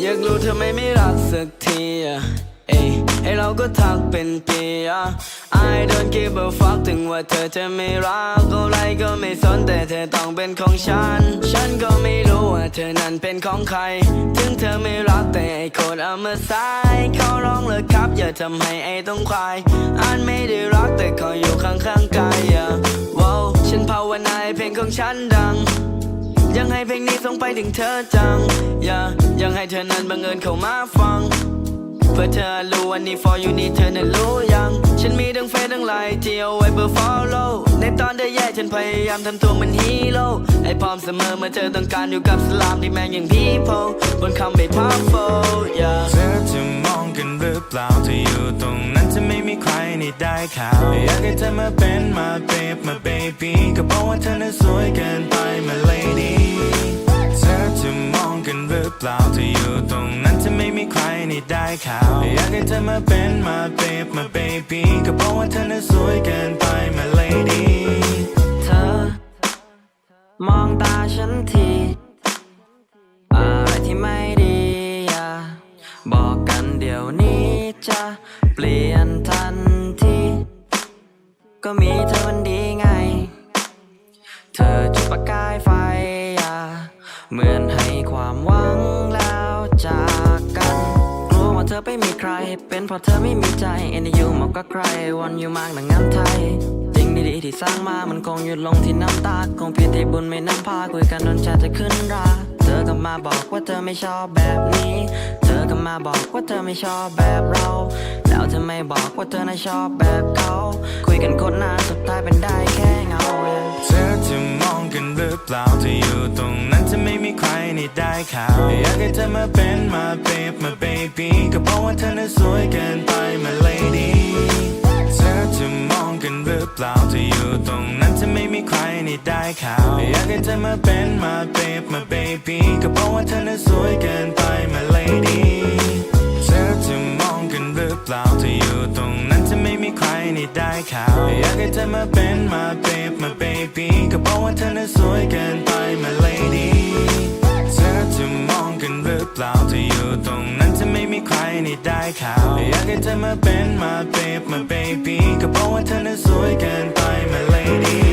อยากรู้ทำไมไม่รักสักทีอะเอ้ยให้เราก็ทักเป็นปีอะ I don't give a fuck ถึงว่าเธอจะไม่รักอะไรก็ไม่สนแต่เธอต้องเป็นของฉัน ฉันก็ไม่รู้ว่าเธอนั้นเป็นของใคร ถึงเธอไม่รักแต่ไอ้คนเอามาสายเขาร้องเลยครับ อย่าทำให้ไอ้ต้องควายอันไม่ได้รักแต่ขออยู่ข้างๆกายอะว้าวฉันภาวนาให้เพลงของฉันดัง ยังให้เพลงนี้ส่งไปถึงเธอจัง อย่ายังให้เธอนั้นบังเอิญเข้ามาฟัง เพื่อเธอรู้วันนี้ for you นี่เธอนั้นรู้ยัง ฉันมีทั้งเฟซทั้งไลน์ที่เอาไว้เพื่อ follow ในตอนเธอแย่ฉันพยายามทำตัวเหมันฮีโร่ไอ้พร้อมเสมอเมื่อเธอต้องการอยู่กับสลามที่แม่งอย่าง people บนคำไม่ powerful yeah เธอจะมองกันหรือเปล่าเธออยู่ตรงนั้นจะไม่มีใครในได้ข่าวอยากให้เธอมาเป็นมาเบฟมาเบบี้ก็เพราะว่าเธอนั้นสวยเกินไปมา lady อยู่ตรงนั้นจะไม่มีใครในได้ข่าวอยากให้เธอมาเป็นมาเบฟมาเบบี้ก็เพราะว่าเธอนั้นสวยเกินไปมา lady เธอ มองตาฉันที อะไรที่ไม่ดีอย่าบอกกันเดี๋ยวนี้จะเปลี่ยน ธอไปมีใคร เป็นเพราะเธอไม่มีใจเอ็นยูมากกว่าใครวันอยู่มากดังงานไทยสิ่งดีๆที่สร้างมามันคงหยุดลงที่น้ำตา คงผิดที่บุญไม่นำพาคุยกันจนชาจะขึ้นราเธอก็มาบอกว่าเธอไม่ชอบแบบนี้ เธอก็มาบอกว่าเธอไม่ชอบแบบเรา แล้วเธอไม่บอกว่าเธอน่ะชอบแบบเขาคุยกันโคตรนานสุดท้าย ได้ข่าวอยากให้เธอมาเป็นมาเบฟมาเบบี้ก็เพราะว่าเธอนั้นสวยเกินไปมา lady เธอจะมองกันหรือเปล่าเธออยู่ตรงนั้นจะไม่มีใครในได้ข่าวอยากให้เธอมาเป็นมาเบฟมาเบบี้ก็เพราะว่าเธอนั้นสวยเกินไปมา lady เธอจะมองกันหรือเปล่าเธออยู่ตรงนั้นจะไม่มีใครในได้ข่าวอยากให้เธอมาเป็นมาเบฟมาเบบี้ก็เพราะว่าเธอนั้นสวยเกินไปมา lady นได้ข่าวอยากให้เธอมาเป็นมาเบบมาเบบี้ก็เพราะว่าเธอนั้นสวยเกินไปมาเลดี้